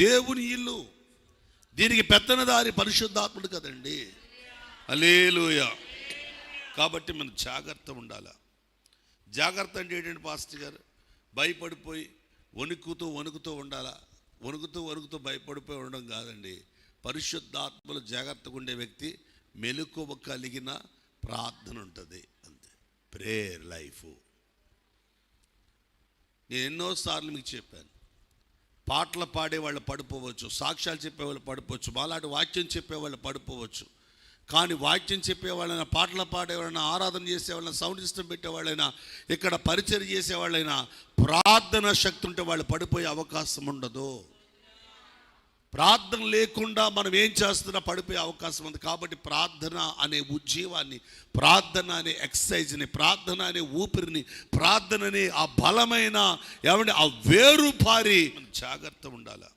దేవుని ఇల్లు. దీనికి పెత్తనదారి పరిశుద్ధాత్ముడు కదండి. అలేలుయ కాబట్టి మనం జాగ్రత్త ఉండాలి. జాగ్రత్త అంటే ఏంటంటే పాస్టర్ గారు? భయపడిపోయి వణుకుతూ వణుకుతూ ఉండాలా? వణుకుతూ వణుకుతూ భయపడిపోయి ఉండడం కాదండి. పరిశుద్ధాత్మలు జాగ్రత్తగా ఉండే వ్యక్తి మెలకువ కలిగిన ప్రార్థన ఉంటుంది. అంతే. Prayer life. నేను ఎన్నోసార్లు మీకు చెప్పాను. పాటలు పాడే వాళ్ళు పడిపోవచ్చు సాక్ష్యాలు చెప్పేవాళ్ళు పడిపోవచ్చు మాలాంటి వాక్యం చెప్పేవాళ్ళు పడిపోవచ్చు. కానీ వాక్యం చెప్పేవాళ్ళైనా పాటలు పాడేవాళ్ళైనా ఆరాధన చేసేవాళ్ళైనా సౌండ్ సిస్టమ్ పెట్టేవాళ్ళైనా ఇక్కడ పరిచయం చేసేవాళ్ళైనా ప్రార్థన శక్తి ఉంటే వాళ్ళు పడిపోయే అవకాశం ఉండదు. ప్రార్థన లేకుండా మనం ఏం చేస్తున్నా పడిపోయే అవకాశం ఉంది. కాబట్టి ప్రార్థన అనే ఉజ్జీవాన్ని ప్రార్థన అనే ఎక్సర్సైజ్ని ప్రార్థన అనే ఊపిరిని ప్రార్థనని ఆ బలమైన ఏమంటే ఆ వేరు పారి జాగ్రత్త ఉండాలి?